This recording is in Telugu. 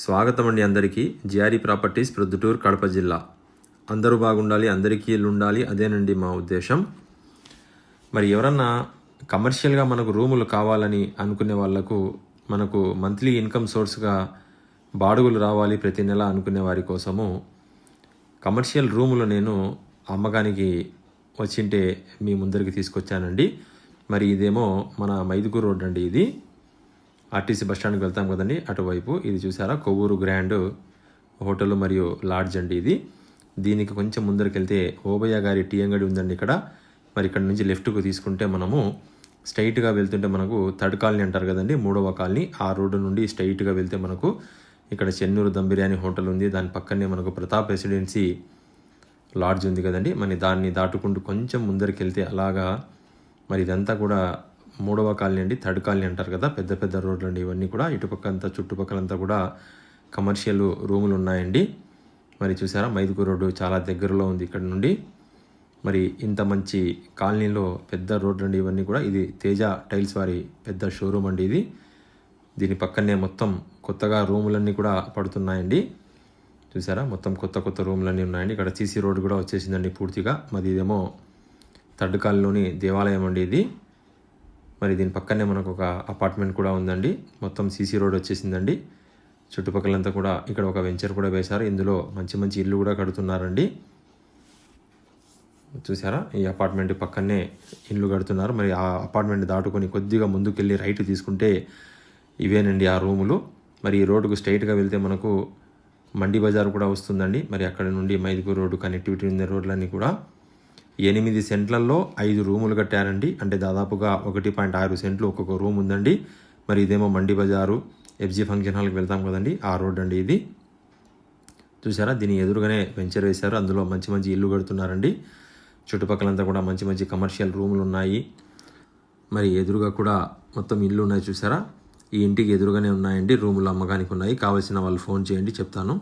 స్వాగతం అండి అందరికీ. జిఆర్ఈ ప్రాపర్టీస్ ప్రొద్దుటూరు కడప జిల్లా. అందరూ బాగుండాలి అందరికీ ఇల్లు ఉండాలి అదేనండి మా ఉద్దేశం. మరి ఎవరన్నా కమర్షియల్గా మనకు రూములు కావాలని అనుకునే వాళ్ళకు మనకు మంత్లీ ఇన్కమ్ సోర్స్గా బాడుగులు రావాలి ప్రతి నెల అనుకునే వారి కోసము కమర్షియల్ రూములు నేను అమ్మకానికి వచ్చింటే మీ ముందరికి తీసుకొచ్చానండి. మరి ఇదేమో మన మైదుకూరు రోడ్ అండి ఇది. ఆర్టీసీ బస్ వెళ్తాం కదండి అటువైపు. ఇది చూసారా? కొవ్వూరు గ్రాండ్ హోటల్ మరియు లాడ్జ్ అండి ఇది. దీనికి కొంచెం ముందరికి వెళ్తే ఓబయ్య గారి టీ అంగడి ఉందండి ఇక్కడ. మరి ఇక్కడ నుంచి లెఫ్ట్కు తీసుకుంటే మనము స్ట్రైట్గా వెళ్తుంటే మనకు థర్డ్ కాలనీ అంటారు కదండి మూడవ కాలనీ. ఆ రోడ్డు నుండి స్ట్రైట్గా వెళ్తే మనకు ఇక్కడ చెన్నూరు దమ్ బిర్యానీ హోటల్ ఉంది. దాని పక్కనే మనకు ప్రతాప్ రెసిడెన్సీ లాడ్జ్ ఉంది కదండి. మరి దాన్ని దాటుకుంటూ కొంచెం ముందరికి వెళ్తే అలాగా మరి ఇదంతా కూడా మూడవ కాలనీ అండి థర్డ్ కాలనీ అంటారు కదా పెద్ద పెద్ద రోడ్లు అండి ఇవన్నీ కూడా. ఇటుపక్క అంతా చుట్టుపక్కలంతా కూడా కమర్షియల్ రూములు ఉన్నాయండి. మరి చూసారా మైదుకూరు రోడ్డు చాలా దగ్గరలో ఉంది ఇక్కడ నుండి. మరి ఇంత మంచి కాలనీలో పెద్ద రోడ్లు అండి ఇవన్నీ కూడా. ఇది తేజ టైల్స్ వారి పెద్ద షోరూమ్ అండి ఇది. దీని పక్కనే మొత్తం కొత్తగా రూములన్నీ కూడా పడుతున్నాయండి. చూసారా మొత్తం కొత్త కొత్త రూములన్నీ ఉన్నాయండి. ఇక్కడ సీసీ రోడ్డు కూడా వచ్చేసిందండి పూర్తిగా. మరి ఇదేమో థర్డ్ కాలనీలోని దేవాలయం అండి ఇది. మరి దీని పక్కనే మనకు ఒక అపార్ట్మెంట్ కూడా ఉందండి. మొత్తం సీసీ రోడ్ వచ్చేసిందండి. చుట్టుపక్కలంతా కూడా ఇక్కడ ఒక వెంచర్ కూడా వేశారు. ఇందులో మంచి మంచి ఇల్లు కూడా కడుతున్నారండి. చూసారా ఈ అపార్ట్మెంట్ పక్కనే ఇల్లు కడుతున్నారు. మరి ఆ అపార్ట్మెంట్ దాటుకొని కొద్దిగా ముందుకెళ్ళి రైట్ తీసుకుంటే ఇవేనండి ఆ రూములు. మరి ఈ రోడ్డుకు స్ట్రైట్గా వెళ్తే మనకు మండి బజార్ కూడా వస్తుందండి. మరి అక్కడ నుండి మైదుపూర్ రోడ్డు కనెక్టివిటీ ఉన్న రోడ్లన్నీ కూడా ఎనిమిది సెంట్లలో ఐదు రూములు కట్టారండి. అంటే దాదాపుగా ఒకటి పాయింట్ ఆరు సెంట్లు ఒక్కొక్క రూమ్ ఉందండి. మరి ఇదేమో మండి బజారు ఎఫ్జీ ఫంక్షన్ హాల్కి వెళ్తాం కదండి. ఆ రోడ్ అండి ఇది. చూసారా? దీని ఎదురుగానే వెంచర్ వేశారు. అందులో మంచి మంచి ఇల్లు కడుతున్నారండి. చుట్టుపక్కలంతా కూడా మంచి మంచి కమర్షియల్ రూములు ఉన్నాయి. మరి ఎదురుగా కూడా మొత్తం ఇల్లు ఉన్నాయి చూసారా? ఈ ఇంటికి ఎదురుగానే ఉన్నాయండి. రూములు అమ్మకానికి ఉన్నాయి. కావాల్సిన వాళ్ళు ఫోన్ చేయండి చెప్తాను.